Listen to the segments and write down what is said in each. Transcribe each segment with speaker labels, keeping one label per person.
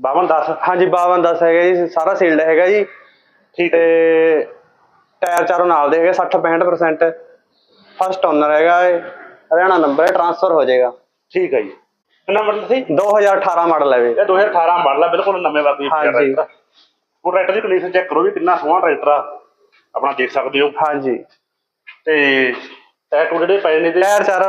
Speaker 1: 52 10
Speaker 2: ਹਾਂਜੀ 52 10 ਹੈਗਾ ਜੀ ਸਾਰਾ ਸੀਲਡ ਹੈਗਾ ਜੀ।
Speaker 1: ਠੀਕ
Speaker 2: ਤੇ
Speaker 1: ਹੈ।
Speaker 2: ਟਾਇਰ ਚਾਰੋਂ ਨਾਲ ਦੇ ਹੈਗੇ 60 65% ਫਸਟ ਓਨਰ ਹੈਗਾ ਇਹ। ਹਰਿਆਣਾ ਨੰਬਰ ਹੈ ਟ੍ਰਾਂਸਫਰ ਹੋ ਜਾਏਗਾ।
Speaker 1: ਠੀਕ ਹੈ ਜੀ। ਕਿੰਨਾ ਮਾਡਲ ਸੀ?
Speaker 2: 2018 ਮਾਡਲ ਹੈ ਵੀ
Speaker 1: ਇਹ 2018 ਮਾਡਲ ਆ ਬਿਲਕੁਲ ਨਵੇਂ ਵਰਗੀ
Speaker 2: ਹਾਂਜੀ।
Speaker 1: ਟਰੈਕਟਰ ਉਹ ਟਰੈਕਟਰ ਦੀ ਕੰਡੀਸ਼ਨ ਚੈੱਕ ਕਰੋ ਵੀ ਕਿੰਨਾ ਸੋਹਣਾ ਟਰੈਕਟਰ ਆ। ਆਪਣਾ ਦੇਖ ਸਕਦੇ ਹੋ।
Speaker 2: ਹਾਂਜੀ।
Speaker 1: ਤੇ ਟਾਇਰ ਟੂ ਜਿਹੜੇ ਪਏ ਨੇ ਤੇ
Speaker 2: ਟਾਇਰ ਚਾਰ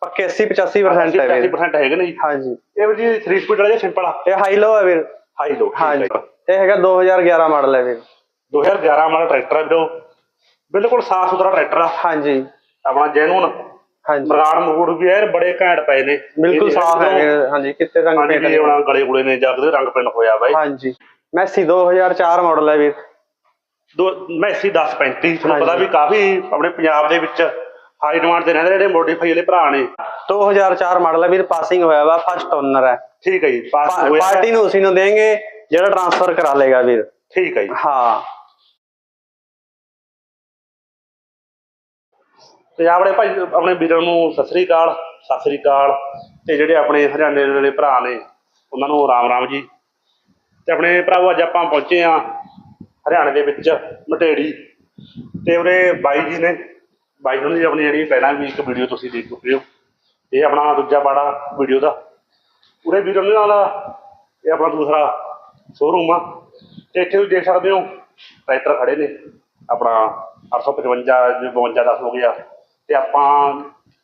Speaker 2: ਪੱਕੇ 80 85% ਹੈ ਵੀਰ।
Speaker 1: 80% ਹੈਗੇ ਨੇ ਜੀ।
Speaker 2: ਹਾਂਜੀ।
Speaker 1: ਇਹ ਵੀ ਜੀ 3 ਸਪੀਡ ਵਾਲਾ ਜਾਂ ਸਿੰਪਲ ਆ?
Speaker 2: ਇਹ ਹਾਈ ਲੋ ਹੈ ਵੀਰ।
Speaker 1: ਹਾਈ ਲੋ
Speaker 2: ਹਾਂਜੀ। ਇਹ ਹੈਗਾ 2011 ਮਾਡਲ ਹੈ ਵੀਰ।
Speaker 1: 2011 ਮਾਡਲ ਟਰੈਕਟਰ ਆ ਵੀਰੋ। ਬਿਲਕੁਲ ਸਾਫ਼ ਸੁਥਰਾ ਟਰੈਕਟਰ ਆ।
Speaker 2: ਹਾਂਜੀ।
Speaker 1: ਆਪਣਾ ਜੈਨੂਨ
Speaker 2: ਹਾਂਜੀ।
Speaker 1: ਮਰਾੜ ਮਗੂੜ ਵੀ ਐਨ ਬੜੇ ਘੈਂਟ ਪਏ ਨੇ।
Speaker 2: ਬਿਲਕੁਲ ਸਾਫ਼ ਹੈ ਹਾਂਜੀ ਕਿਤੇ ਰੰਗ ਪੇਂਟ
Speaker 1: ਵੀ ਆਪਣਾ ਗਲੇ ਗੁਲੇ ਨੇ ਜਾਂ ਕਿਤੇ ਰੰਗ ਪਿੰਡ ਹੋਇਆ ਬਾਈ।
Speaker 2: ਹਾਂਜੀ। ਮੈਸੀ 2004 ਮਾਡਲ ਹੈ ਵੀਰ।
Speaker 1: ਦੋ ਮੈਸੀ 1035 ਤੁਹਾਨੂੰ ਪਤਾ। ਵੀ ਕਾਫੀ ਆਪਣੇ ਪੰਜਾਬ ਦੇ ਵਿੱਚ ਹਾਈ ਡਿਮਾਂਡ ਤੇ ਰਹਿੰਦੇ ਜਿਹੜੇ ਮੋਡੀਫਾਈ ਵਾਲੇ ਭਰਾ ਨੇ।
Speaker 2: 2004 ਮਾਡਲ ਹੈ ਵੀਰ ਪਾਸਿੰਗ ਹੋਇਆ ਵਾ ਫਸਟ ਓਨਰ ਹੈ
Speaker 1: ਠੀਕ ਹੈ ਜੀ ਪਾਸ
Speaker 2: ਪਾ-
Speaker 1: ਹੋਇਆ।
Speaker 2: ਪਾਰਟੀ ਨੂੰ ਉਸੇ ਨੂੰ ਦੇਂਗੇ ਜਿਹੜਾ ਟ੍ਰਾਂਸਫਰ ਕਰਾ ਲੇਗਾ ਵੀਰ।
Speaker 1: ਠੀਕ ਹੈ ਜੀ।
Speaker 2: ਹਾਂ।
Speaker 1: ਤੇ ਆਪਣੇ ਭਾਈ ਆਪਣੇ ਵੀਰਾਂ ਨੂੰ ਸਤਿ ਸ੍ਰੀ ਅਕਾਲ ਸਤਿ ਸ੍ਰੀ ਅਕਾਲ। ਤੇ ਜਿਹੜੇ ਆਪਣੇ ਹਰਿਆਣੇ ਦੇ ਭਰਾ ਨੇ ਉਹਨਾਂ ਨੂੰ ਰਾਮ ਰਾਮ ਜੀ। ਤੇ ਆਪਣੇ ਭਰਾਵੋ ਅੱਜ ਆਪਾਂ ਪਹੁੰਚੇ ਆ ਹਰਿਆਣੇ ਦੇ ਵਿੱਚ ਮਟੇੜੀ। ਤੇ ਉਹਦੇ ਬਾਈ ਜੀ ਨੇ ਬਾਈ ਨੂੰ ਜੀ ਆਪਣੀ ਜਿਹੜੀ ਪਹਿਲਾਂ ਵੀ ਇੱਕ ਵੀਡੀਓ ਤੁਸੀਂ ਦੇਖ ਚੁੱਕੇ ਹੋ। ਇਹ ਆਪਣਾ ਦੂਜਾ ਬਾੜਾ ਵੀਡੀਓ ਦਾ। ਉਰੇ ਵੀਰਾਂ ਨਾਲ ਇਹ ਆਪਣਾ ਦੂਸਰਾ ਸ਼ੋਰੂਮ ਆ। ਤੇ ਇੱਥੇ ਤੁਸੀਂ ਦੇਖ ਸਕਦੇ ਹੋ ਟਰੈਕਟਰ ਖੜੇ ਨੇ। ਆਪਣਾ 855 ਜਿਵੇਂ 52 10 ਹੋ ਗਿਆ। ਤੇ ਆਪਾਂ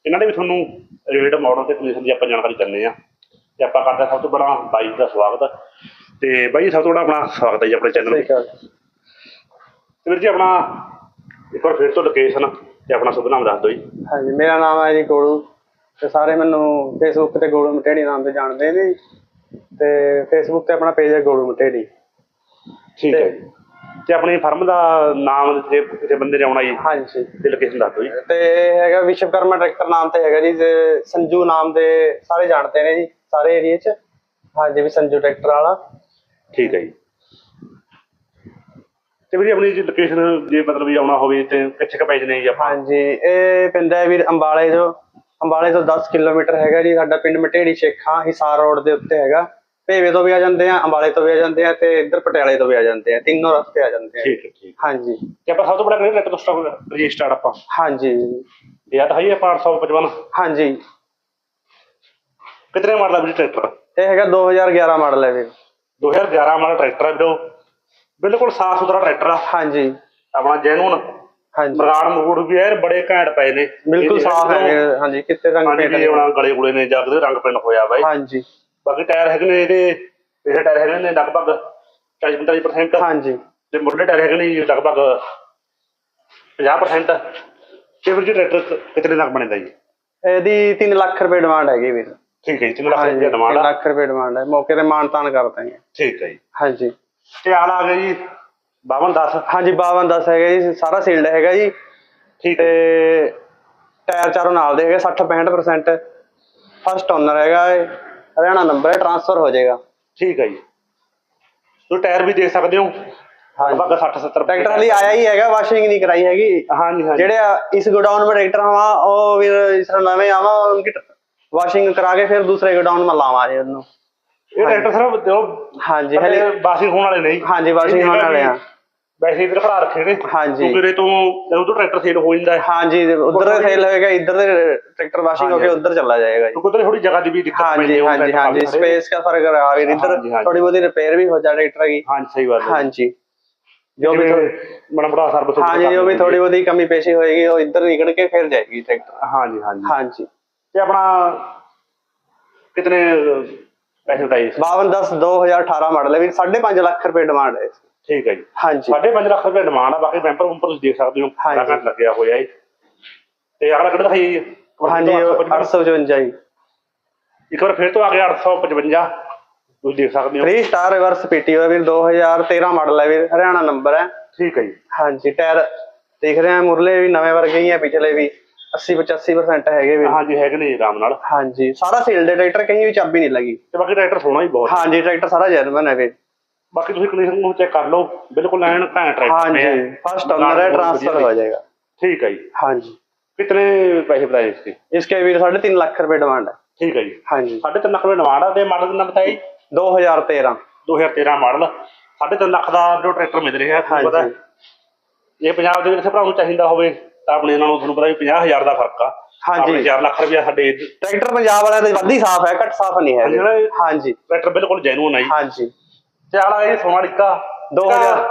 Speaker 1: ਇਹਨਾਂ ਦੇ ਵੀ ਤੁਹਾਨੂੰ ਰੇਟ ਮਾਡਲ ਤੇ ਕੰਡੀਸ਼ਨ ਦੀ ਆਪਾਂ ਜਾਣਕਾਰੀ ਦਿੰਦੇ ਆ ਤੇ ਆਪਾਂ ਕਰਦੇ ਹਾਂ ਸਭ ਤੋਂ ਪਹਿਲਾਂ ਬਾਈ ਦਾ ਸਵਾਗਤ। ਤੇ ਬਾਈ ਸਭ ਤੋਂ ਵੱਡਾ ਆਪਣਾ ਸਵਾਗਤ ਹੈ ਜੀ ਆਪਣੇ ਚੈਨਲ ਤੇ। ਵੀਰ ਜੀ ਆਪਣਾ ਇੱਕ ਵਾਰ ਫਿਰ ਤੋਂ ਲੋਕੇਸ਼ਨ ਤੇ ਆਪਣਾ ਸ਼ੁਭ ਨਾਮ ਦੱਸ ਦਿਓ ਜੀ।
Speaker 2: ਹਾਂਜੀ ਮੇਰਾ ਨਾਮ ਹੈ ਜੀ ਗੋਲੂ ਤੇ ਸਾਰੇ ਮੈਨੂੰ ਫੇਸਬੁੱਕ ਤੇ ਗੋਲੂ ਮਟੇੜੀ ਨਾਮ ਤੇ ਜਾਣਦੇ ਨੇ ਜੀ। ਤੇ ਫੇਸਬੁੱਕ ਤੇ ਆਪਣਾ ਪੇਜ ਹੈ ਗੋਲੂ ਮਟੇੜੀ
Speaker 1: ਠੀਕ ਹੈ ਜੀ। ਤੇ ਆਪਣੀ ਫਰਮ ਦਾ ਨਾਮ ਜੇ ਕਿਸੇ ਬੰਦੇ ਨੇ ਆਉਣਾ ਜੀ
Speaker 2: ਹਾਂਜੀ।
Speaker 1: ਤੇ ਲੋਕੇਸ਼ਨ ਦੱਸ ਦਿਓ ਜੀ।
Speaker 2: ਤੇ ਇਹ ਹੈਗਾ ਵਿਸ਼ਵਕਰਮਾ ਟਰੈਕਟਰ ਨਾਮ ਤੇ ਹੈਗਾ ਜੀ ਤੇ ਸੰਜੂ ਨਾਮ ਦੇ ਸਾਰੇ ਜਾਣਦੇ ਨੇ ਜੀ ਸਾਰੇ ਏਰੀਏ 'ਚ। ਹਾਂਜੀ ਵੀ ਸੰਜੂ ਟਰੈਕਟਰ ਵਾਲਾ।
Speaker 1: ਠੀਕ ਹੈ ਜੀ। ਤੇ ਵੀਰੇ ਆਪਣੀ ਜੀ ਲੋਕੇਸ਼ਨ ਜੇ ਮਤਲਬ ਵੀ ਆਉਣਾ ਹੋਵੇ ਤੇ ਕਿੱਥੇ ਕ ਪੈ ਜਨੇ ਜੀ ਆਪਾਂ?
Speaker 2: ਹਾਂਜੀ ਇਹ ਪਿੰਡ ਹੈ ਵੀਰ ਅੰਬਾਲੇ ਤੋਂ ਅੰਬਾਲੇ ਤੋਂ 10 ਕਿਲੋਮੀਟਰ ਹੈਗਾ ਜੀ ਸਾਡਾ ਪਿੰਡ ਮਟੇੜੀ ਸ਼ੇਖਾਂ ਹਿਸਾਰ ਰੋਡ ਦੇ ਉੱਤੇ ਹੈਗਾ। ਭੇਵੇ ਤੋਂ ਵੀ ਆ ਜਾਂਦੇ ਆ ਅੰਬਾਲੇ ਤੋਂ ਵੀ ਆ ਜਾਂਦੇ ਆ ਤੇ ਇੱਧਰ ਪਟਿਆਲੇ ਤੋਂ ਵੀ ਆ ਜਾਂਦੇ ਆ। ਤਿੰਨੋਂ ਰਸਤੇ ਆ ਜਾਂਦੇ ਆ।
Speaker 1: ਠੀਕ ਹੈ ਠੀਕ
Speaker 2: ਹਾਂਜੀ।
Speaker 1: ਤੇ ਆਪਾਂ ਸਭ ਤੋਂ ਬੜਾ ਕਿਹੜੇ ਟਰੈਕਟਰ ਤੋਂ ਸਟਾਰਟ ਕਰੀਏ ਸਟਾਰਟ ਆਪਾਂ?
Speaker 2: ਹਾਂਜੀ।
Speaker 1: ਇਹ ਤਾਂ ਹੈ ਹੀ 855
Speaker 2: ਹਾਂਜੀ।
Speaker 1: ਕਿਤਨੇ ਮਾਡਲ ਆ ਵੀਰੇ ਟਰੈਕਟਰ?
Speaker 2: ਇਹ ਹੈਗਾ 2011 ਮਾਡਲ ਹੈ ਵੀਰ।
Speaker 1: 2011 ਮਾਡਲ ਟਰੈਕਟਰ ਆ ਵੀਰੋ ਬਿਲਕੁਲ ਸਾਫ਼ ਸੁਥਰਾ ਟਰੈਕਟਰ ਆ।
Speaker 2: ਹਾਂਜੀ।
Speaker 1: ਆਪਣਾ ਜੈਨੂਨ
Speaker 2: ਹਾਂਜੀ।
Speaker 1: ਮਰਾੜ ਮਗੂੜ ਵੀ ਐਨ ਬੜੇ ਘੈਂਟ ਪਏ ਨੇ।
Speaker 2: ਬਿਲਕੁਲ ਸਾਫ਼ ਹੈ ਹਾਂਜੀ ਕਿਤੇ ਰੰਗ
Speaker 1: ਹਾਂਜੀ
Speaker 2: ਪੇਂਟ
Speaker 1: ਵੀ ਆਪਣਾ ਗਲੇ ਗੁਲੇ ਨੇ ਜਾਂ ਕਿਤੇ ਰੰਗ ਪਿੰਡ ਹੋਇਆ ਬਾਈ।
Speaker 2: ਹਾਂਜੀ।
Speaker 1: ਬਾਕੀ ਟਾਇਰ ਹੈਗੇ ਨੇ ਇਹਦੇ ਇਹਦੇ ਟਾਇਰ ਹੈਗੇ ਨੇ ਲਗਭਗ 40-45%
Speaker 2: ਹਾਂਜੀ।
Speaker 1: ਤੇ ਮੁੱਢਲੇ ਟਾਇਰ ਹੈਗੇ ਨੇ ਲਗਭਗ 50% ਤੇ ਫਿਰ ਜੀ ਟਰੈਕਟਰ ਕਿਤਨੇ ਤੱਕ ਬਣਦਾ ਜੀ?
Speaker 2: ਇਹਦੀ 3 ਲੱਖ ਰੁਪਏ ਡਿਮਾਂਡ ਹੈਗੀ ਵੀਰ।
Speaker 1: ਠੀਕ ਹੈ ਜੀ 3 ਲੱਖ
Speaker 2: ਹਾਂਜੀ
Speaker 1: ਰੁਪਏ
Speaker 2: 3
Speaker 1: ਡਿਮਾਂਡ ਆ।
Speaker 2: ਲੱਖ ਰੁਪਏ ਡਿਮਾਂਡ ਹੈ। ਮੌਕੇ ਤੇ ਮਾਨ ਤਾਨ ਕਰ ਦਾਂਗੇ
Speaker 1: ਠੀਕ ਹੈ ਜੀ।
Speaker 2: ਹਾਂਜੀ।
Speaker 1: ਤੇ ਆਲ ਆ ਗਿਆ ਜੀ 52 10
Speaker 2: ਹਾਂਜੀ 52 10 ਹੈਗਾ ਜੀ ਸਾਰਾ ਸੀਲਡ ਹੈਗਾ ਜੀ
Speaker 1: ਠੀਕ
Speaker 2: ਤੇ
Speaker 1: ਹੈ
Speaker 2: ਟਾਇਰ ਚਾਰੋਂ ਨਾਲ ਦੇ ਹੈਗੇ 60 65% ਫਸਟ ਓਨਰ ਹੈਗਾ ਇਹ ਹਰਿਆਣਾ ਨੰਬਰ ਹੈ ਟ੍ਰਾਂਸਫਰ ਹੋ ਜਾਏਗਾ
Speaker 1: ਠੀਕ ਹੈ ਜੀ ਤੁਸੀਂ ਟਾਇਰ ਵੀ ਦੇਖ ਸਕਦੇ ਹੋ ਲਗਭਗ 60 70
Speaker 2: ਟਰੈਕਟਰ ਹਲੀ ਆਇਆ ਹੀ ਹੈਗਾ ਵਾਸ਼ਿੰਗ ਨਹੀਂ ਕਰਾਈ ਹੈਗੀ
Speaker 1: ਹਾਂਜੀ ਹਾਂਜੀ
Speaker 2: ਜਿਹੜੇ ਆ ਇਸ गोडाउन में ट्रैक्टर हवा वो फिर इस तरह नवे आवा उनकी वाशिंग करा के फिर दूसरे गोडाउन में लावा जी उन्होंने
Speaker 1: ਇਹ ਡਾਕਟਰ ਸਾਹਿਬ ਦਿਓ
Speaker 2: ਹਾਂਜੀ ਹਲੇ
Speaker 1: ਵਾਸ਼ਿੰਗ ਹੋਣ ਵਾਲੇ ਨਹੀਂ
Speaker 2: ਹਾਂਜੀ ਵਾਸ਼ਿੰਗ ਹੋਣ ਵਾਲੇ ਆ।
Speaker 1: ਵੈਸੇ ਇਧਰ ਖੜਾ ਰੱਖੇ ਨੇ।
Speaker 2: ਹਾਂਜੀ।
Speaker 1: ਕਿਉਂਕਿ ਤੋਂ ਉਧਰ ਟਰੈਕਟਰ ਸੇਲ ਹੋ ਜਾਂਦਾ
Speaker 2: ਹਾਂਜੀ ਉਧਰ ਸੇਲ ਹੋਏਗਾ ਇਧਰ ਦੇ ਟਰੈਕਟਰ ਵਾਸ਼ਿੰਗ ਹੋ ਕੇ ਉਧਰ ਚੱਲਾ ਜਾਏਗਾ
Speaker 1: ਕਿਉਂਕਿ ਉਧਰ ਥੋੜੀ ਜਗ੍ਹਾ ਦੀ ਵੀ ਦਿੱਕਤ ਪੈਂਦੀ
Speaker 2: ਹਾਂਜੀ ਹਾਂਜੀ ਸਪੇਸ ਦਾ
Speaker 1: ਫ਼ਰਕ ਆ ਵੀ ਇਧਰ
Speaker 2: ਥੋੜੀ ਬਹੁਤੀ ਰਿਪੇਅਰ ਵੀ ਹੋ ਜਾਣਾ ਟਰੈਕਟਰ ਦੀ।
Speaker 1: ਹਾਂਜੀ ਸਹੀ
Speaker 2: ਗੱਲ ਹਾਂਜੀ। ਜੋ ਵੀ ਮਨ
Speaker 1: ਬੜਾ ਸਰਵਿਸ
Speaker 2: ਹਾਂਜੀ ਜੋ ਵੀ ਥੋੜੀ ਬਹੁਤੀ ਕਮੀ ਪੇਸ਼ੀ ਹੋਏਗੀ ਉਹ ਇੱਧਰ ਨਿਕਲ ਕੇ ਫਿਰ ਜਾਏਗੀ ਟਰੈਕਟਰ।
Speaker 1: ਹਾਂਜੀ ਹਾਂਜੀ।
Speaker 2: ਹਾਂਜੀ।
Speaker 1: ਤੇ ਆਪਣਾ ਕਿਤਨੇ
Speaker 2: ਵੈਸੇ ਤਾਂ ਜੀ 5210 2018 ਮਾਡਲ ਹੈ ਵੀ 5.5 ਲੱਖ ਰੁਪਏ ਡਿਮਾਂਡ ਹੈ
Speaker 1: ਠੀਕ ਹੈ ਜੀ।
Speaker 2: ਹਾਂਜੀ।
Speaker 1: 5.5 ਲੱਖ ਰੁਪਏ ਡਿਮਾਂਡ ਆ ਬਾਕੀ ਮੈਂਬਰ ਉੱਪਰ ਤੁਸੀਂ ਦੇਖ ਸਕਦੇ ਹੋ
Speaker 2: ਹਾਂਜੀ।
Speaker 1: ਲੱਗਿਆ ਹੋਇਆ ਹੈ ਤੇ ਅਗਲਾ ਕਿਹੜਾ ਦਿਖਾਈਏ ਜੀ?
Speaker 2: ਹਾਂਜੀ 855 ਜੀ।
Speaker 1: ਇੱਕ ਵਾਰ ਫਿਰ ਤੋਂ ਆ ਗਿਆ 855 ਤੁਸੀਂ ਦੇਖ ਸਕਦੇ ਹੋ।
Speaker 2: 3 ਸਟਾਰ ਰਿਵਰਸ ਪੀਟੀਓ ਹੈ ਵੀਰ 2013 ਮਾਡਲ ਹੈ ਵੀਰ ਹਰਿਆਣਾ ਨੰਬਰ ਹੈ।
Speaker 1: ਠੀਕ ਹੈ ਜੀ।
Speaker 2: ਹਾਂਜੀ ਟਾਇਰ ਦੇਖ ਰਹੇ ਹਾਂ ਮੁਰਲੇ ਵੀ ਨਵੇਂ ਵਰਗੇ ਹੀ ਹੈ ਪਿਛਲੇ ਵੀ। 80 85% ਹੈਗੇ ਵੀ
Speaker 1: ਹਾਂਜੀ ਹੈਗੇ ਨੇ ਆਰਾਮ ਨਾਲ।
Speaker 2: ਹਾਂਜੀ। ਸਾਰਾ ਸੇਲ ਦੇ ਟਰੈਕਟਰ ਕਹੀਂ ਵੀ ਚਾਬੀ ਨਹੀਂ ਲੱਗੀ।
Speaker 1: ਤੇ ਬਾਕੀ ਟਰੈਕਟਰ ਸੋਹਣਾ ਹੀ ਬਹੁਤ।
Speaker 2: ਹਾਂਜੀ ਟਰੈਕਟਰ ਸਾਰਾ ਜੈਨੂਇਨ ਹੈ ਵੀ
Speaker 1: ਬਾਕੀ ਤੁਸੀਂ ਕੰਡੀਸ਼ਨ ਨੂੰ ਚੈੱਕ ਕਰ ਲਓ। ਬਿਲਕੁਲ ਐਨ ਘੈਂਟ ਟਰੈਕਟਰ
Speaker 2: ਹਾਂਜੀ ਫਸਟ ਓਨਰ ਹੈ ਟ੍ਰਾਂਸਫਰ ਹੋ ਜਾਏਗਾ।
Speaker 1: ਠੀਕ ਹੈ ਜੀ।
Speaker 2: ਹਾਂਜੀ।
Speaker 1: ਕਿਤਨੇ ਪੈਸੇ ਬਤਾਏ ਇਸਕੇ
Speaker 2: ਇਸਕੇ ਵੀ 3.5 ਲੱਖ ਰੁਪਏ ਡਿਮਾਂਡ ਹੈ।
Speaker 1: ਠੀਕ ਹੈ ਜੀ। ਹਾਂਜੀ। 3.5 ਲੱਖ ਰੁਪਏ ਡਿਮਾਂਡ ਹੈ ਤੇ ਮਾਡਲ ਕਿੰਨਾ ਬਤਾਇਆ ਜੀ?
Speaker 2: 2013
Speaker 1: 2013 ਮਾਡਲ 3.5 ਲੱਖ ਦਾ ਜੋ ਟਰੈਕਟਰ ਮਿਲ ਰਿਹਾ ਤੁਹਾਨੂੰ ਪਤਾ ਇਹ ਪੰਜਾਬ ਦੇ ਵਿੱਚ ਭਰਾ ਚਾਹੀਦਾ ਹੋਵੇ। ਤਾਂ ਆਪਣੇ ਇਹਨਾਂ ਨੂੰ ਤੁਹਾਨੂੰ ਪਤਾ ਵੀ 50000 ਦਾ ਫ਼ਰਕ ਆ।
Speaker 2: ਹਾਂਜੀ।
Speaker 1: ਆਪਣੇ 4 ਲੱਖ ਰੁਪਇਆ ਸਾਡੇ
Speaker 2: ਟਰੈਕਟਰ ਪੰਜਾਬ ਵਾਲਿਆਂ ਦੇ ਵੱਧ ਹੀ ਸਾਫ਼ ਹੈ ਘੱਟ ਸਾਫ਼ ਨਹੀਂ ਹੈ
Speaker 1: ਹਾਂਜੀ ਟਰੈਕਟਰ ਬਿਲਕੁਲ ਜੈਨੂਨ ਹੈ ਜੀ।
Speaker 2: ਹਾਂਜੀ।
Speaker 1: ਤੇ ਆਲਾ ਇਹ ਸੋਨਾਲੀਕਾ
Speaker 2: 2000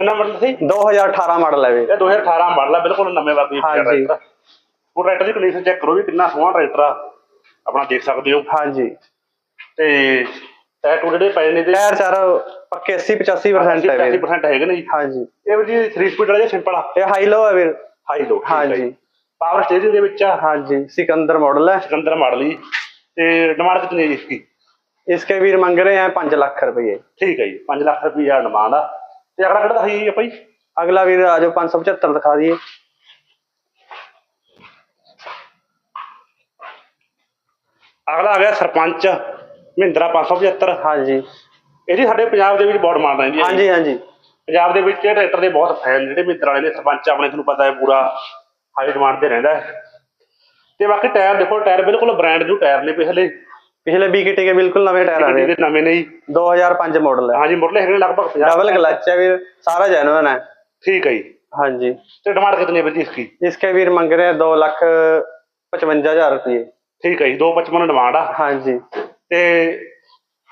Speaker 1: ਕਿੰਨਾ ਮਾਡਲ ਸੀ?
Speaker 2: 2018 ਮਾਡਲ ਹੈ ਵੀਰ
Speaker 1: ਇਹ 2018 ਮਾਡਲ ਆ ਬਿਲਕੁਲ ਨਵੇਂ ਵਰਗੀ
Speaker 2: ਹਾਂਜੀ।
Speaker 1: ਟਰੈਕਟਰ ਉਹ ਟਰੈਕਟਰ ਦੀ ਕੰਡੀਸ਼ਨ ਚੈੱਕ ਕਰੋ ਵੀ ਕਿੰਨਾ ਸੋਹਣਾ ਟਰੈਕਟਰ ਆ। ਆਪਣਾ ਦੇਖ ਸਕਦੇ ਹੋ।
Speaker 2: ਹਾਂਜੀ।
Speaker 1: ਤੇ ਟਾਇਰ ਟੂ ਜਿਹੜੇ ਪਏ ਨੇ ਦੇ
Speaker 2: ਟਾਇਰ ਚਾਰ ਪੱਕੇ 80 85% ਹੈ
Speaker 1: 80% ਹੈਗੇ ਨੇ ਜੀ।
Speaker 2: ਹਾਂਜੀ।
Speaker 1: ਇਹ ਵੀਰ ਜੀ 3 ਸਪੀਡ ਵਾਲਾ ਜਾਂ ਸਿੰਪਲ ਆ?
Speaker 2: ਇਹ ਹਾਈ ਲੋ ਹੈ ਵੀਰ।
Speaker 1: ਹਾਈ ਲੋ
Speaker 2: ਹਾਂਜੀ।
Speaker 1: ਪਾਵਰ ਸਟੇਰਿੰਗ ਦੇ ਵਿੱਚ ਆ?
Speaker 2: ਹਾਂਜੀ ਸਿਕੰਦਰ ਮਾਡਲ ਹੈ।
Speaker 1: ਸਿਕੰਦਰ ਮਾਡਲ ਜੀ। ਤੇ ਡਿਮਾਂਡ ਕਿੰਨੀ ਹੈ ਜੀ ਇਸकी
Speaker 2: इसके वीर मांग रहे हैं पांच लाख रुपये
Speaker 1: ठीक है जी पांच लाख रुपया डिमांड है ਤੇ ਅਗਲਾ ਕਿਹੜਾ ਦਿਖਾਈਏ
Speaker 2: ਭਾਈ ਅਗਲਾ ਵੀਰ ਆ ਜਾਓ 575 ਦਿਖਾ ਦਈਏ।
Speaker 1: ਅਗਲਾ ਆ ਗਿਆ ਸਰਪੰਚ। ਮਹਿੰਦਰਾ 575
Speaker 2: ਹਾਂਜੀ।
Speaker 1: ਇਹਦੀ ਸਾਡੇ ਪੰਜਾਬ ਦੇ ਵਿੱਚ ਬਹੁਤ ਮਾਨ ਰਹਿੰਦੀ ਹੈ
Speaker 2: ਹਾਂਜੀ ਹਾਂਜੀ।
Speaker 1: ਪੰਜਾਬ ਦੇ ਵਿੱਚ ਟਰੈਕਟਰ ਦੇ ਬਹੁਤ ਫੈਨ ਜਿਹੜੇ ਮਹਿੰਦਰਾ ਵਾਲੇ ਨੇ ਸਰਪੰਚ ਆਪਣੇ ਤੁਹਾਨੂੰ ਪਤਾ ਹੈ ਪੂਰਾ ਹਾਈ ਡਿਮਾਂਡ ਤੇ ਰਹਿੰਦਾ ਹੈ। ਤੇ ਬਾਕੀ ਟਾਇਰ ਦੇਖੋ ਟਾਇਰ ਬਿਲਕੁਲ ਬ੍ਰਾਂਡ ਜੂ ਟਾਇਰ ਨੇ ਪਿਛਲੇ।
Speaker 2: ਪਿਛਲੇ ਬੀਕੇਟੀ ਦੇ ਬਿਲਕੁਲ ਨਵੇਂ ਟਾਇਰ
Speaker 1: ਆ
Speaker 2: ਰਹੇ।
Speaker 1: ਨੇ ਨਵੇਂ ਨੇ ਜੀ।
Speaker 2: 2005 ਮਾਡਲ ਹੈ
Speaker 1: ਹਾਂਜੀ ਮਾਡਲ ਹੈਗੇ ਲਗਭਗ 50
Speaker 2: ਡਬਲ ਕਲਚ ਹੈ ਵੀਰ ਸਾਰਾ ਜੈਨੂਇਨ ਹੈ
Speaker 1: ਠੀਕ ਹੈ
Speaker 2: ਹਾਂਜੀ।
Speaker 1: ਤੇ ਡਿਮਾਂਡ ਕਿੰਨੀ ਬਜੀ ਇਸकी
Speaker 2: ਇਸਕੇ ਵੀਰ ਮੰਗ ਰਹੇ 2 ਲੱਖ 55000 ਰੁਪਏ।
Speaker 1: ਠੀਕ ਹੈ ਜੀ 255 ਡਿਮਾਂਡ ਆ।
Speaker 2: ਹਾਂਜੀ।
Speaker 1: ਤੇ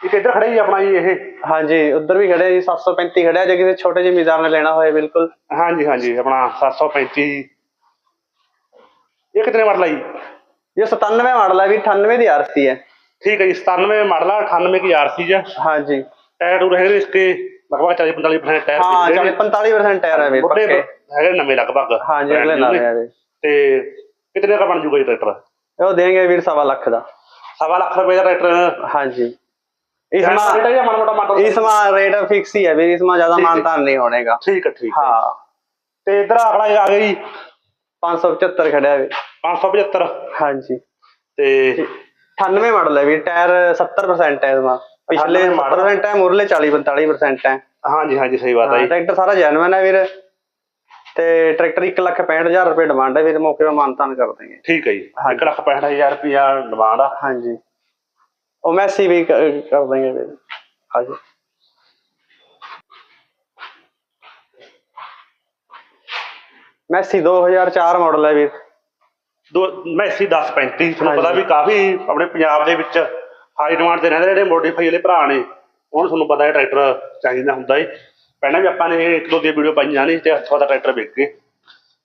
Speaker 1: ਇੱਕ ਇੱਧਰ ਖੜਾ ਹੀ ਆਪਣਾ ਜੀ ਇਹ।
Speaker 2: ਹਾਂਜੀ ਉੱਧਰ ਵੀ ਖੜਿਆ ਜੀ 735 ਖੜਿਆ ਜੇ ਕਿਸੇ ਛੋਟੇ ਜਿਹੇ ਮਿਜ਼ਾਨ ਨੇ ਲੈਣਾ ਹੋਵੇ ਬਿਲਕੁਲ।
Speaker 1: ਹਾਂਜੀ ਹਾਂਜੀ ਆਪਣਾ 735 ਇਹ ਕਿਤਨੇ ਮਾਡਲ ਹੈ ਜੀ? ਇਹ 97
Speaker 2: ਮਾਡਲ
Speaker 1: ਹੈ
Speaker 2: ਵੀ 98 ਦੀ ਆਰਸੀ ਹੈ। ਠੀਕ
Speaker 1: ਹੈ
Speaker 2: ਜੀ
Speaker 1: 97 ਮਾਡਲ ਹੈ
Speaker 2: 98 ਦੀ ਆਰਸੀ
Speaker 1: ਹੈ ਹਾਂਜੀ।
Speaker 2: ਟਾਇਰ
Speaker 1: ਟੂਰ
Speaker 2: ਹੈਗੇ ਇਸਕੇ
Speaker 1: ਲਗਭਗ 40 45% ਟਾਇਰ ਹਾਂ 45% ਟਾਇਰ
Speaker 2: ਹੈ ਵੀ ਪੱਕੇ। ਹੈਗੇ ਨਵੇਂ ਲਗਭਗ।
Speaker 1: ਹਾਂਜੀ ਅਗਲੇ ਨਾਲ ਹੈ ਤੇ
Speaker 2: ਕਿਤਨੇ ਦਾ
Speaker 1: ਬਣ
Speaker 2: ਜੂਗਾ
Speaker 1: ਇਹ ਟਰੈਕਟਰ? ਉਹ ਦੇਣਗੇ ਵੀਰ
Speaker 2: 1.5 ਲੱਖ ਦਾ। ਸਵਾ ਲੱਖ ਰੁਪਏ ਦਾ ਟਰੈਕਟਰ।
Speaker 1: ਹਾਂਜੀ। ਇਸ
Speaker 2: ਮਾ ਰੇਟ ਜਾਂ ਮਨਮੋਟਾ
Speaker 1: ਮਾਡਲ ਇਸ ਮਾ ਰੇਟ
Speaker 2: ਫਿਕਸ
Speaker 1: ਹੀ ਹੈ ਵੀਰ ਇਸ ਮਾ
Speaker 2: ਜ਼ਿਆਦਾ ਮਾਨਤਾਨ ਨਹੀਂ ਹੋਣੇਗਾ। ਠੀਕ ਹੈ
Speaker 1: ਠੀਕ ਹਾਂ। ਤੇ
Speaker 2: ਇਧਰ ਆਪਣਾ
Speaker 1: ਆ
Speaker 2: ਗਿਆ 575 ਖੜਿਆ ਵੀ। 575 ਹਾਂਜੀ। ਤੇ 98 ਮਾਡਲ ਹੈ
Speaker 1: ਵੀ
Speaker 2: ਟਾਇਰ 70% ਹੈ ਇਸ ਮਾ। ਪਿਛਲੇ 70% ਹੈ
Speaker 1: ਮੁਰਲੇ 40 45% ਹੈ। ਹਾਂਜੀ ਹਾਂਜੀ ਸਹੀ
Speaker 2: ਬਾਤ
Speaker 1: ਹੈ
Speaker 2: ਟਰੈਕਟਰ ਸਾਰਾ ਜੈਨੂਇਨ ਹੈ ਵੀਰ। ਤੇ ਟਰੈਕਟਰ 1,65,000 ਰੁਪਏ ਡਿਮਾਂਡ ਹੈ ਵੀਰ ਮੌਕੇ 'ਤੇ ਮਾਨਤਾਨ ਕਰ
Speaker 1: ਦੇਗੇ ਠੀਕ
Speaker 2: ਹੈ
Speaker 1: ਜੀ। 1 ਲੱਖ 65000 ਰੁਪਇਆ ਡਿਮਾਂਡ ਆ
Speaker 2: ਹਾਂਜੀ। ਉਹ ਮੈਸੀ ਵੀ ਕ- ਕਰ ਦੇਗੇ ਵੀਰ। ਹਾਂਜੀ। ਮੈਸੀ 2004 ਮਾਡਲ ਹੈ ਵੀਰ।
Speaker 1: ਦੋ ਮੈਸੀ 10 35
Speaker 2: ਤੁਹਾਨੂੰ
Speaker 1: ਪਤਾ ਵੀ ਕਾਫੀ ਆਪਣੇ ਪੰਜਾਬ ਦੇ ਵਿੱਚ ਹਾਈ ਡਿਮਾਂਡ ਦੇ ਰਹਿੰਦੇ ਨੇ ਜਿਹੜੇ ਮੋਡੀਫਾਈ ਵਾਲੇ ਭਰਾ ਨੇ ਉਹਨੂੰ ਤੁਹਾਨੂੰ ਪਤਾ ਹੈ ਟਰੈਕਟਰ ਚਾਹੀਦਾ ਹੁੰਦਾ ਏ। ਪਹਿਲਾਂ ਵੀ ਆਪਾਂ ਨੇ ਇੱਕ ਦੋ ਦੀ ਵੀਡੀਓ ਪਾਈਆਂ ਨੇ ਤੇ ਹੱਥੋਂ ਦਾ ਟਰੈਕਟਰ ਵੇਚ ਕੇ।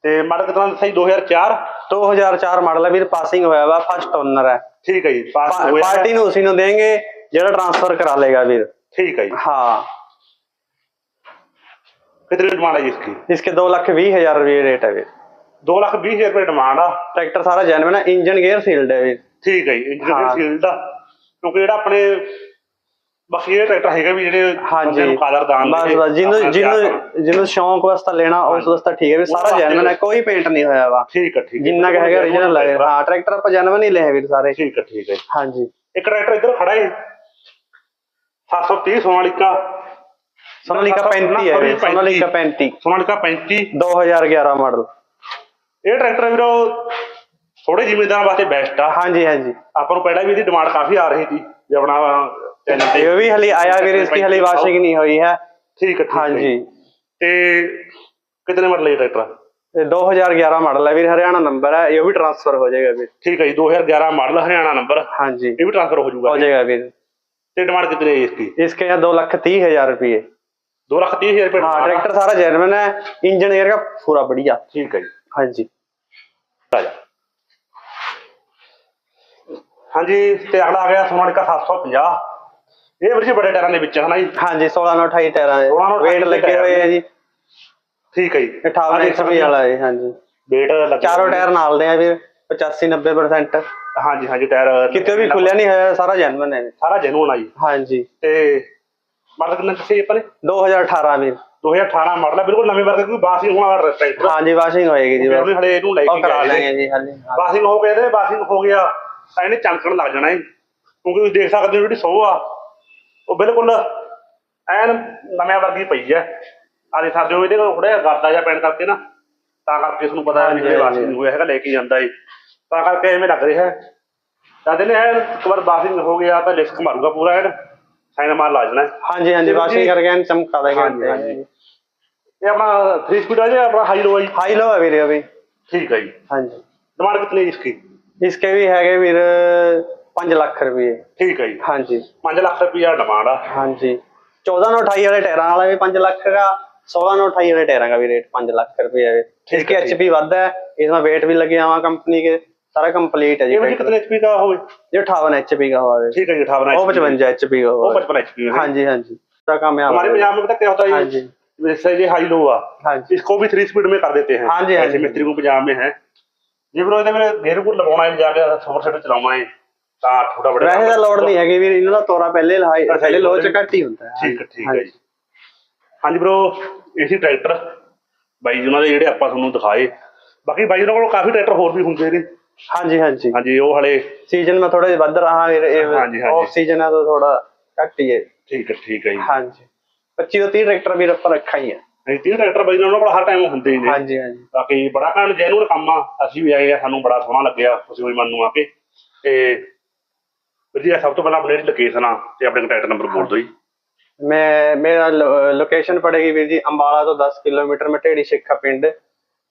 Speaker 1: ਤੇ ਮਾਡਲ ਕਿਤਨਾ ਦੱਸਿਆ ਜੀ? 2004
Speaker 2: 2004 ਮਾਡਲ ਵੀਰ ਪਾਸਿੰਗ ਹੋਇਆ ਵਾ ਫਸਟ ਓਨਰ ਹੈ
Speaker 1: ਠੀਕ ਹੈ ਜੀ ਪਾਸ ਹੋਇਆ।
Speaker 2: ਪਾਰਟੀ ਨੂੰ ਉਸੇ ਨੂੰ ਦੇਣਗੇ ਜਿਹੜਾ ਟ੍ਰਾਂਸਫਰ ਕਰਾ ਲੇਗਾ ਵੀਰ।
Speaker 1: ਠੀਕ ਹੈ ਜੀ। ਹਾਂ। कितनी डिमांड है इसकी
Speaker 2: इसके दो लाख बीस हजार रुपये रेट है वीर
Speaker 1: दो लाख बीस हजार रुपये डिमांड है
Speaker 2: ट्रैक्टर सारा जैनवन है इंजन गेयर सील्ड है
Speaker 1: वीर ठीक है
Speaker 2: इंजन
Speaker 1: गेयर सील्ड क्योंकि ਜਿਹੜਾ ਆਪਣੇ ਬਾਕੀ ਇਹ ਟਰੈਕਟਰ ਹੈਗਾ ਵੀ ਜਿਹੜੇ ਬੰਦੇ
Speaker 2: ਹਾਂਜੀ।
Speaker 1: ਨੂੰ ਕਾਦਰਦਾਨ
Speaker 2: ਬਸ
Speaker 1: ਨੇ,
Speaker 2: ਬਸ ਜਿਹਨੂੰ
Speaker 1: ਆਪਣਾ ਤਿਆਰ ਕਰਨ।
Speaker 2: ਜਿਹਨੂੰ ਜਿਹਨੂੰ ਸ਼ੌਂਕ ਵਾਸਤਾ ਲੈਣਾ ਉਸ ਵਾਸਤਾ ਠੀਕ ਹੈ ਵੀ ਸਾਰਾ
Speaker 1: ਵਾਸਤੇ
Speaker 2: ਜੈਨੂਨ ਹੈ ਕੋਈ ਪੇਂਟ ਨਹੀਂ ਹੋਇਆ ਵਾ।
Speaker 1: ਠੀਕ ਹੈ ਠੀਕ ਹੈ।
Speaker 2: ਜਿੰਨਾ ਕੁ ਹੈਗਾ origignal ਹੈ ਹਾਂ ਟਰੈਕਟਰ ਆਪਾਂ ਜੈਨੂਨ ਹੀ ਲਏ ਵੀਰ ਸਾਰੇ।
Speaker 1: ਠੀਕ ਹੈ ਠੀਕ ਹੈ।
Speaker 2: ਹਾਂਜੀ।
Speaker 1: ਇੱਕ ਟਰੈਕਟਰ ਇੱਧਰ ਖੜਾ ਹੈ। 730 ਸੋਨਾਲੀਕਾ।
Speaker 2: ਸੋਨਾਲੀਕਾ 35 ਹੈ ਵੀਰ ਸੋਨਾਲੀਕਾ 35
Speaker 1: ਸੋਨਾਲੀਕਾ 35
Speaker 2: 2011 ਮਾਡਲ।
Speaker 1: ਇਹ ਟਰੈਕਟਰ ਵੀਰੋ ਥੋੜੇ ਜ਼ਿਮੀਂਦਾਰਾਂ ਵਾਸਤੇ ਬੈਸਟ ਆ।
Speaker 2: ਹਾਂਜੀ ਹਾਂਜੀ।
Speaker 1: ਆਪਾਂ ਨੂੰ ਪਹਿਲਾਂ ਵੀ ਇਹਦੀ ਡਿਮਾਂਡ ਕਾਫੀ ਆ ਰਹੀ ਸੀ ਜੇ ਆਪਣਾ
Speaker 2: ਇਹ ਵੀ ਹਲੇ ਆਇਆ ਵੀਰੇ ਇਸ ਦੀ ਹਲੇ ਵਾਸ਼ਿੰਗ ਨਹੀਂ ਹੋਈ ਹੈ।
Speaker 1: ਠੀਕ ਹੈ
Speaker 2: ਹਾਂਜੀ।
Speaker 1: ਤੇ ਕਿਤਨੇ ਮਾਡਲ ਹੈ ਟਰੈਕਟਰ?
Speaker 2: ਇਹ 2011 ਮਾਡਲ ਹੈ ਵੀਰ ਹਰਿਆਣਾ ਨੰਬਰ ਹੈ ਇਹ ਵੀ ਟ੍ਰਾਂਸਫਰ ਹੋ ਜਾਏਗਾ ਵੀਰ।
Speaker 1: ਠੀਕ ਹੈ ਜੀ 2011 ਮਾਡਲ ਹਰਿਆਣਾ ਨੰਬਰ।
Speaker 2: ਹਾਂਜੀ।
Speaker 1: ਇਹ ਵੀ ਟ੍ਰਾਂਸਫਰ ਹੋ ਜਾਊਗਾ।
Speaker 2: ਹੋ ਜਾਏਗਾ ਵੀਰ।
Speaker 1: ਤੇ ਡਿਮਾਂਡ ਕਿਤਨੀ ਹੈ ਇਸकी
Speaker 2: इसके यहाँ दो लाख तीस हजार रुपये
Speaker 1: दो लाख तीस हजार रुपये
Speaker 2: हाँ ट्रैक्टर सारा जैनवन है इंजन एयर का पूरा बढ़िया
Speaker 1: ठीक है जी
Speaker 2: हाँ जी
Speaker 1: हाँ जी तो अगला आ गया सोनालिका सात सौ पंजा ਇਹ ਵੀਰ ਜੀ ਬੜੇ ਟਾਇਰਾਂ ਦੇ ਵਿੱਚ ਹਨਾ ਜੀ?
Speaker 2: ਹਾਂਜੀ 16 ਟਾਇਰਾਂ ਦੇ।
Speaker 1: 16 ਨਾਲ
Speaker 2: weight
Speaker 1: ਲੱਗੇ
Speaker 2: ਹੋਏ ਆ ਜੀ।
Speaker 1: ਠੀਕ ਹੈ ਜੀ।
Speaker 2: 58 ਵਾਲਾ ਹੈ। ਹਾਂਜੀ।
Speaker 1: weight ਲੱਗਾ
Speaker 2: ਚਾਰੋਂ ਟਾਇਰ ਨਾਲ ਦੇ ਆ ਵੀਰ 85 90%
Speaker 1: ਹਾਂਜੀ ਹਾਂਜੀ ਟਾਇਰ
Speaker 2: ਕਿਤੇ ਵੀ ਖੁੱਲਿਆ ਨਹੀਂ ਹੋਇਆ ਸਾਰਾ ਜੈਨੂਨ ਹੈ
Speaker 1: ਸਾਰਾ ਜੈਨੂਨ ਆ ਜੀ।
Speaker 2: ਹਾਂਜੀ।
Speaker 1: ਤੇ ਮਾਡਲ ਕਿੰਨਾ ਕਿਸੇ ਆਪਾਂ ਨੇ?
Speaker 2: 2018 ਵੀਰ।
Speaker 1: 2018 ਮਾਡਲ ਹੈ ਬਿਲਕੁਲ ਨਵੇਂ ਵਰਗੇ ਕੋਈ ਵਾਸ਼ਿੰਗ ਹੋਣ
Speaker 2: ਵਾਲਾ ਟਰੈਕਟਰ ਹਾਂਜੀ ਵਾਸ਼ਿੰਗ ਹੋਏਗੀ
Speaker 1: ਜੀ
Speaker 2: ਬਿਲਕੁਲ
Speaker 1: ਹਲੇ ਇਹਨੂੰ ਲੈ
Speaker 2: ਕਰਾ ਲਾਂਗੇ ਜੀ ਹਾਂਜੀ
Speaker 1: ਵਾਸ਼ਿੰਗ ਹੋ ਗਿਆ ਤੇ ਵਾਸ਼ਿੰਗ ਹੋ ਗਿਆ। ਤਾਂ ਇਹਨੇ ਲੱਗ ਜਾਣਾ ਹੈ। ਕਿਉਂਕਿ ਤੁਸੀਂ ਦੇਖ ਸਕਦੇ ਹੋ ਜਿਹੜੀ 100 ਆ। ਉਹ ਬਿਲਕੁਲ ਐਨ ਨਵੇਂ ਵਰਗੀ ਪਈ ਹੈ। ਆ ਦੇ ਜੋ ਇਹਦੇ ਕੋਲ ਥੋੜਾ ਜਿਹਾ ਗਰਦਾ ਜਿਹਾ ਪੈਣ ਕਰਕੇ ਨਾ ਤਾਂ ਕਰਕੇ ਇਸ ਨੂੰ
Speaker 2: ਪਤਾ
Speaker 1: ਨਹੀਂ
Speaker 2: ਕਿ
Speaker 1: ਵਾਸ਼ਿੰਗ ਹੋਇਆ ਹੈਗਾ ਲੈ ਕੇ ਜਾਂਦਾ ਏ ਤਾਂ ਕਰਕੇ ਐਵੇਂ ਲੱਗ ਰਿਹਾ ਤਾਂ ਦਿਨ ਹੈ ਇੱਕ ਵਾਰ ਵਾਸ਼ਿੰਗ ਹੋ ਗਿਆ ਤਾਂ ਲਿਸਕ ਮਾਰੂਗਾ ਪੂਰਾ ਐਨ। ਸਾਈਨ ਮਾਰ ਲਾ ਜਣਾ
Speaker 2: ਹਾਂਜੀ ਹਾਂਜੀ ਵਾਸ਼ਿੰਗ ਕਰਕੇ ਐਨ ਚਮਕਾ ਦੇਗਾ।
Speaker 1: ਹਾਂਜੀ ਹਾਂਜੀ। ਇਹ ਆਪਣਾ 3 ਸਪੀਡ ਆ ਜੇ ਆਪਣਾ ਹਾਈ ਲੋ ਹੈ
Speaker 2: ਹਾਈ ਲੋ ਹੈ ਵੀਰੇ ਅਭੀ
Speaker 1: ਠੀਕ ਹੈ ਜੀ।
Speaker 2: ਹਾਂਜੀ।
Speaker 1: ਡਿਮਾਂਡ ਕਿੰਨੀ ਇਸकी
Speaker 2: इसके भी हैगे वीर पाँच लाख रुपये
Speaker 1: ਠੀਕ ਹੈ ਜੀ
Speaker 2: हाँ जी
Speaker 1: 5 ਲੱਖ ਰੁਪਇਆ ਡਿਮਾਂਡ ਆ
Speaker 2: हाँ जी चौदह नौ अठाई वाले टायरा वाला भी पाँच लाख का सोलह नौ अठाई वाले टायरा का भी रेट पाँच लाख रुपये है
Speaker 1: ठीक
Speaker 2: इसकी
Speaker 1: है,
Speaker 2: एच पी वध है इसमें वेट भी लगे हुआ कंपनी के सारा कंप्लीट है जी
Speaker 1: ਇਹ ਵੀ ਕਿਤਨੇ ਐਚਪੀ ਦਾ ਹੋਵੇ
Speaker 2: ये अठावन एच पी का हुआ है
Speaker 1: ठीक है जी 58
Speaker 2: वो पचवंजा एच पी का
Speaker 1: वो
Speaker 2: हुआ है
Speaker 1: 55 एचपी है
Speaker 2: हाँ जी हाँ जी पूरा कामयाब
Speaker 1: हमारे
Speaker 2: है।
Speaker 1: पंजाब में पता क्या होता है
Speaker 2: हाँ
Speaker 1: ये?
Speaker 2: जी
Speaker 1: जैसे ये हाई लो हुआ
Speaker 2: हाँ जी
Speaker 1: इसको भी थ्री स्पीड में कर देते हैं
Speaker 2: हाँ जी, हाँ
Speaker 1: ऐसे
Speaker 2: जी।
Speaker 1: मिस्त्री को पंजाब में है ਜੇ ਬਰੋ ਇਹਦੇ ਵਿੱਚ ਗੇਅਰ ਗੁਰ ਲਗਾਉਣਾ ਹੈ ਜਾਕੇ ਸੁਪਰ ਸੈਟ ਚਲਾਉਣਾ ਹੈ ਤਾਂ ਥੋੜਾ ਬੜਾ
Speaker 2: ਵੈਸੇ ਤਾਂ ਲੋੜ ਨਹੀਂ ਹੈਗੀ ਵੀ ਇਹਨਾਂ ਦਾ ਤੋਰਾ ਪਹਿਲੇ
Speaker 1: ਲਹਾਏ
Speaker 2: ਪਹਿਲੇ ਲੋਹ ਚ ਘੱਟ ਹੀ ਹੁੰਦਾ ਹੈ।
Speaker 1: ਠੀਕ ਠੀਕ ਹੈ ਜੀ। ਹਾਂਜੀ ਬ్రో ਇਹ ਸੀ ਟਰੈਕਟਰ। ਬਾਈ ਜੀ ਉਹਨਾਂ ਦੇ ਜਿਹੜੇ ਆਪਾਂ ਤੁਹਾਨੂੰ ਦਿਖਾਏ। ਬਾਕੀ ਬਾਈ ਜੀ ਉਹਨਾਂ ਕੋਲ ਕਾਫੀ ਟਰੈਕਟਰ ਹੋਰ ਵੀ ਹੁੰਦੇ ਨੇ।
Speaker 2: ਹਾਂਜੀ ਹਾਂਜੀ।
Speaker 1: ਹਾਂਜੀ ਉਹ ਹਲੇ
Speaker 2: ਸੀਜ਼ਨ ਮੈਂ ਥੋੜਾ ਜਿਹਾ
Speaker 1: ਵੱਧ ਰਹਾ ਹਾਂਜੀ,
Speaker 2: ਇਹ
Speaker 1: ਆਫ
Speaker 2: ਸੀਜ਼ਨ ਆ ਤਾਂ ਥੋੜਾ ਘੱਟ ਹੀ ਹੈ।
Speaker 1: ਠੀਕ ਹੈ ਠੀਕ ਹੈ ਜੀ।
Speaker 2: ਹਾਂਜੀ। 25 ਤੋਂ 30 ਟਰੈਕਟਰ ਵੀ ਰੱਪਾ ਰੱਖਾ ਹੀ ਹੈ
Speaker 1: ਨਹੀਂ ਤੀਹ ਟਰੈਕਟਰ ਬਾਈ ਜੀ ਕੋਲ ਹਰ ਟਾਈਮ ਹੁੰਦੇ ਨੇ।
Speaker 2: ਹਾਂਜੀ ਹਾਂਜੀ।
Speaker 1: ਬਾਕੀ ਬੜਾ ਕਾਨ ਜੈਨੂਨ ਕੰਮ ਆ। ਅਸੀਂ ਵੀ ਆਏ ਆ ਸਾਨੂੰ ਬੜਾ ਸੋਹਣਾ ਲੱਗਿਆ ਤੁਸੀਂ ਵੀ ਮੰਨੂ ਆ ਕੇ। ਤੇ ਵੀਰ ਜੀ ਇਹ ਸਭ ਤੋਂ ਪਹਿਲਾਂ ਆਪਣੀ ਲੋਕੇਸ਼ਨ ਆ ਤੇ ਆਪਣੇ ਕੰਟੈਕਟ ਨੰਬਰ ਬੋਲ ਦਿਓ ਜੀ
Speaker 2: ਮੈਂ ਮੇਰਾ ਲੋਕੇਸ਼ਨ ਪੜੇਗੀ ਵੀਰ ਜੀ ਅੰਬਾਲਾ ਤੋਂ 10 ਕਿਲੋਮੀਟਰ ਮਟੇੜੀ ਸ਼ੇਖਾ ਪਿੰਡ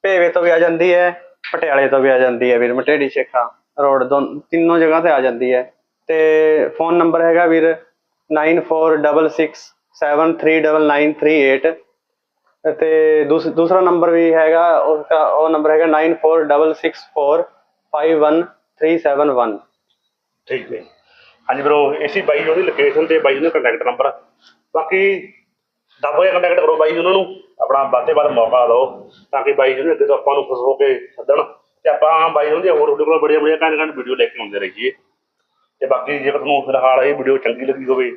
Speaker 2: ਭੇਵੇ ਤੋਂ ਵੀ ਆ ਜਾਂਦੀ ਹੈ ਪਟਿਆਲੇ ਤੋਂ ਵੀ ਆ ਜਾਂਦੀ ਹੈ ਵੀਰ ਮਟੇੜੀ ਸ਼ੇਖਾ ਰੋਡ ਦੋ ਤਿੰਨੋਂ ਜਗ੍ਹਾ ਤੇ ਆ ਜਾਂਦੀ ਹੈ ਤੇ ਫੋਨ ਨੰਬਰ ਹੈਗਾ ਵੀਰ 9466739938 ਤੇ ਦੂਸ- ਦੂਸਰਾ ਨੰਬਰ ਵੀ ਹੈਗਾ ਉਸਦਾ ਉਹ ਨੰਬਰ ਹੈਗਾ 9466451371
Speaker 1: ਠੀਕ ਹੈ ਹਾਂਜੀ ਬਰੋ ਇਸੀ ਬਾਈ ਜੀ ਉਹਦੀ ਲੋਕੇਸ਼ਨ ਤੇ ਬਾਈ ਜੀ ਕੰਟੈਕਟ ਨੰਬਰ ਬਾਕੀ ਦੱਬ ਹੋਇਆ ਕੰਟੈਕਟ ਕਰੋ ਬਾਈ ਉਹਨਾਂ ਨੂੰ, ਆਪਣਾ ਵੱਧ ਤੋਂ ਵੱਧ ਮੌਕਾ ਦਿਓ, ਤਾਂ ਕਿ ਬਾਈ ਜੀ ਨੂੰ ਅੱਗੇ ਤੋਂ ਆਪਾਂ ਨੂੰ ਖੁਸ਼ ਹੋ ਕੇ ਸੱਦਣ। ਤੇ ਆਪਾਂ ਬਾਈ ਉਹਨਾਂ ਦੀਆਂ ਹੋਰ ਵੀਡੀਓ ਕੋਲ ਬੜੀਆਂ ਬੜੀਆਂ ਘੰਟੇ ਘੰਟੇ ਵੀਡੀਓ ਲੈ ਕੇ ਆਉਂਦੇ ਰਹੀਏ। ਤੇ ਬਾਕੀ ਜੇਕਰ ਤੁਹਾਨੂੰ ਫਿਲਹਾਲ ਇਹ ਵੀਡੀਓ ਚੰਗੀ ਲੱਗੀ ਹੋਵੇ,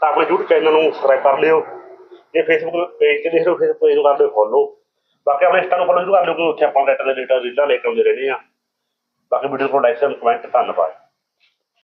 Speaker 1: ਤਾਂ ਆਪਣੇ YouTube ਚੈਨਲ ਨੂੰ ਸਬਸਕ੍ਰਾਈਬ ਕਰ ਲਿਓ। ਜੇ Facebook ਪੇਜ ਤੇ ਦੇਖ ਰਹੇ ਹੋ Facebook ਪੇਜ ਨੂੰ ਕਰ ਲਿਓ ਫੋਲੋ ਬਾਕੀ ਆਪਣੇ ਇੰਸਟਾ ਨੂੰ ਫੋਲੋ ਜ਼ਰੂਰ ਕਰ ਲਿਓ ਕਿ ਉੱਥੇ ਆਪਾਂ ਨੈਟ ਦੇ ਡੇਟਾ ਰੀਲਾਂ ਲੈ ਕੇ ਆਉਂਦੇ ਰਹਿੰਦੇ ਆ ਬਾਕੀ ਵੀਡੀਓ ਨੂੰ ਲਾਈਕ ਕਮੈਂਟ ਧੰਨਵਾਦ।